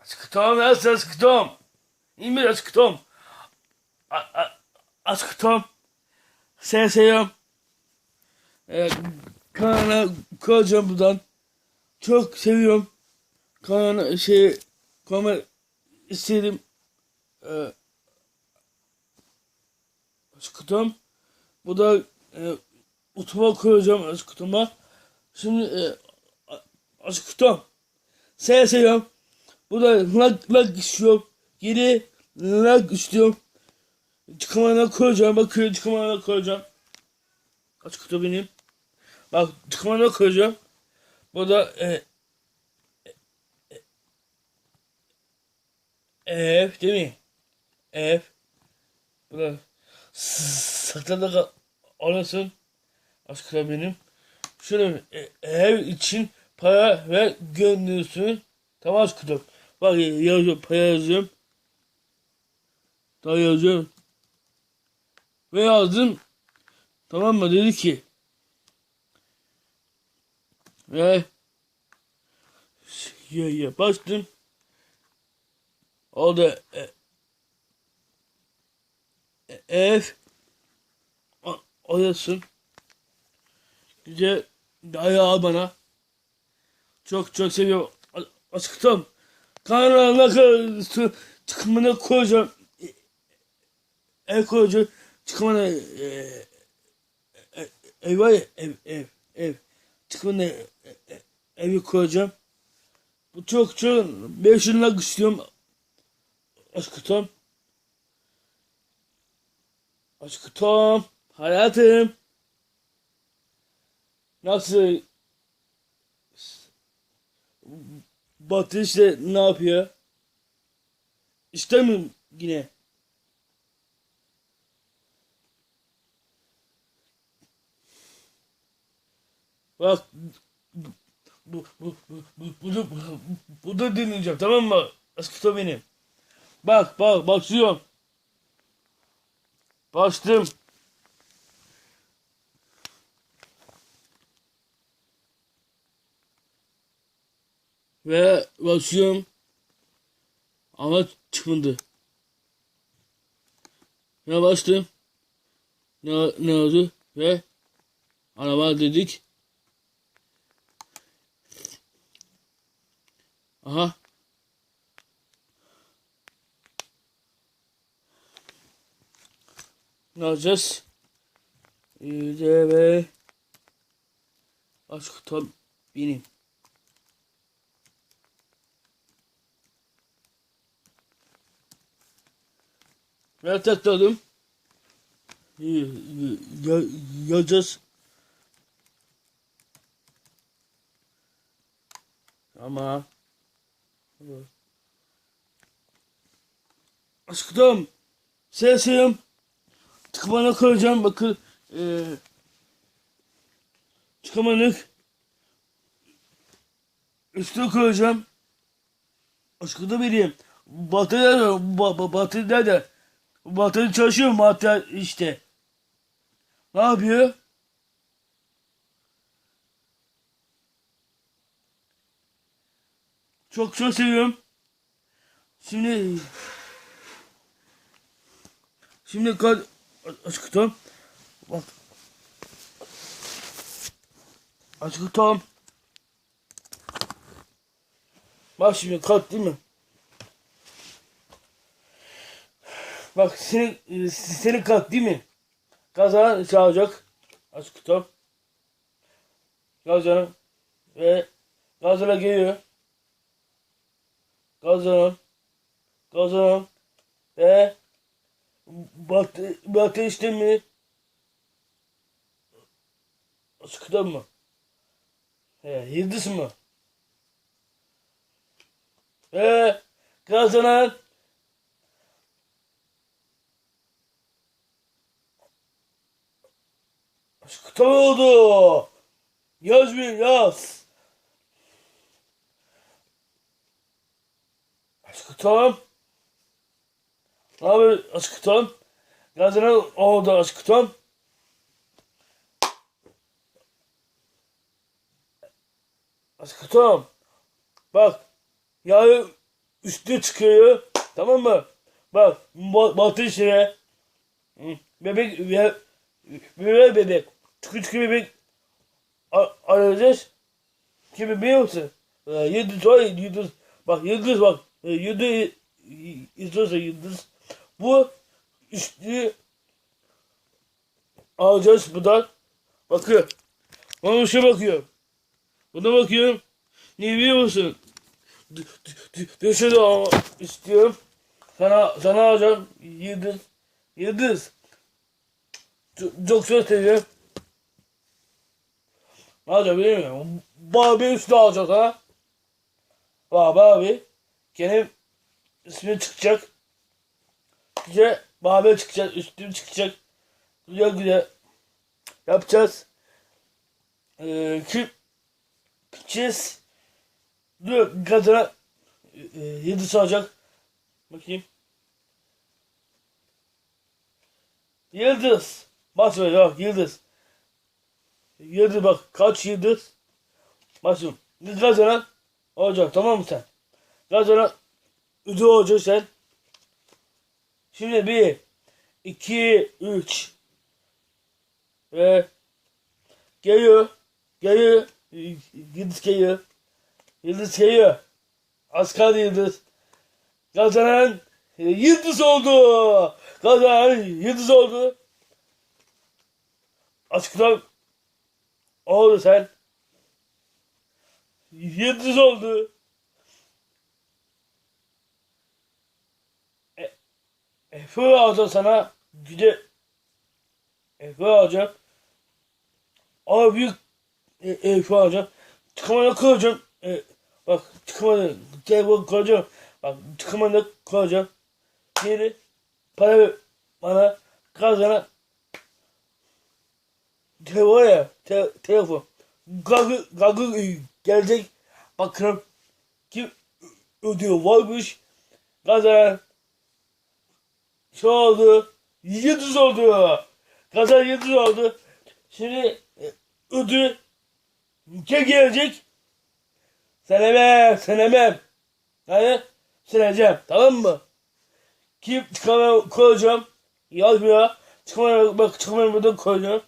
Aşkım nasıl aşkım? İyi mi aşkım? A- a- Aşkım. Seni seviyorum. Ee, kanala koyacağım buradan. Çok seviyorum. Kanala şey koyma istedim. Ee, aşkım. Bu da e, utuma koyacağım aşkıma. Şimdi e, a- aşkım. Seni seviyorum. Bu da lag lag istiyorum. Geri lag istiyorum. Çıkımana koyacağım. Bakın çıkımana koyacağım. Kaç kutu benim? Bak çıkımana koyacağım. Bu da e, e, e, ev değil mi? Ev. Bu da satılık alırsın. Aşkına benim. Şöyle e, ev için para ve gönderiyorsun. Tamam aşkım. Bak yazıyorum, yazıyorum. Daha yazıyorum. Ve yazdım. Tamam mı? Dedi ki. Ve ya, ya bastım. O da e, ev oyasın. Güzel ayağı bana. Çok çok seviyorum. Aşkım. Kanalına çıkımına koyacağım. E- Ev koyacağım. Çıkımına e, e, ev var ya ev ev ev. Çıkımına e, e, evi koyacağım. Bu çok çok 5 lira istiyorum. Aşkım. Aşkım. Hayatım. Nasıl Batı işte ne yapıyor? İstemiyorum yine. Bak bu bu bu bu bu bu, bu, bu da dinleyeceğim tamam mı? Askıta benim. Bak bak başlıyorum. Bastım. Ve basıyorum. Ama çıkmadı. Ne bastım? Ne, ne oldu? Ve araba dedik. Aha. Ne yapacağız? İyice ve aşk tam benim. Ben tıkladım. Yazacağız. Ama Aşkım Sesim Tıkmana koyacağım bakın ee, Çıkamanık Üstüne koyacağım Aşkı da vereyim Batı nerede? Ba, ba, batı nerede? Batı çalışıyor mu? Batı işte. Ne yapıyor? Çok çok seviyorum. Şimdi Şimdi kad aşkım bak aşkım bak şimdi kalk değil mi? Bak senin senin kalk değil mi? Kazanan çağıracak. Aç kitap. Kazanan ve kazanan geliyor. Kazanan kazanan ve batı batı? Aç kitap mı? He, yıldız mı? Ve kazanan Aşkı oldu. Yaz bir yaz. Aşkı tam. Ne haber aşkı tam? Gazına oldu aşkı tam. Aşkı tam. Bak. Yağı üstü çıkıyor. Tamam mı? Bak ba- batı. Hı, Bebek ve bebek bebek. Çıkı bebek a- arayacağız. Kimi biliyor musun? Ee, yıldız var yıldız. Bak yıldız bak. Ee, Yıldız istiyorsa yıldız. Bu üstü alacağız buradan. Bakıyor. Bana şu bakıyor. Buna bakıyorum. Ne biliyor musun? D- d- d- Dışarı al- istiyorum. Sana sana alacağım. Yıldız. Yıldız. Çok çok seviyorum. Alacağım bilmiyorum. Barbie üstü alacak ha. Bak Barbie. Benim ismi çıkacak. Güzel Barbie çıkacak. Üstüm çıkacak. Güzel güzel. Yapacağız. Ee, kim gideceğiz. Dur kadına e, yıldız alacak. Bakayım. Yıldız. Bak böyle yıldız. Yıldız bak kaç yıldız. Bakın kazanan olacak tamam mı sen? Kazanan ödül olacak sen. Şimdi bir, iki, üç. Ve geliyor. Geliyor. Yıldız geliyor. Yıldız geliyor. Kaldı Yıldız. Kazanan Yıldız oldu. Kazanan Yıldız oldu. Aşkına oldu sen. Yıldız oldu. E, Efe alacağım sana. Güde Efe alacağım. Ama büyük e, Efe alacağım. Tıkamana koyacağım. E, bak tıkamana telefon koyacağım. Bak tıkamana koyacağım. Geri para ver bana kazana telefon ya te, telefon. Gagı, gagı e, gelecek. Bakalım kim ödüyor varmış. Kazanan şey oldu. Yıldız oldu. Kazanan yıldız oldu. Şimdi e, ödül kim gelecek? Senemem, senemem. Yani sileceğim, tamam mı? Kim çıkamaya koyacağım? Yazmıyor. Çıkamaya bak çıkamaya buradan koyacağım.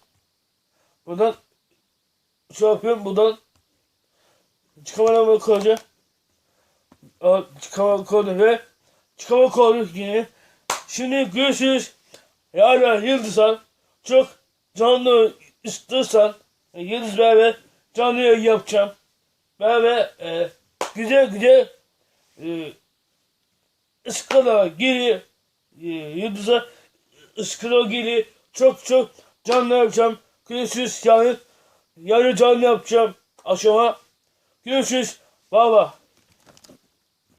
Buradan şey yapıyorum buradan çıkamaya koyacağım. Aa, Çıkamaya koydum ve çıkamaya koydum yine. Şimdi görüşürüz. Yarın Yıldız'a çok canlı istiyorsan Yıldız beraber canlı yapacağım. Beraber e, güzel güzel e, ıskala giri e, Yıldız'a ıskala giri çok çok canlı yapacağım. Görüşürüz yarın. Yarın canlı yapacağım akşama. Görüşürüz. Baba.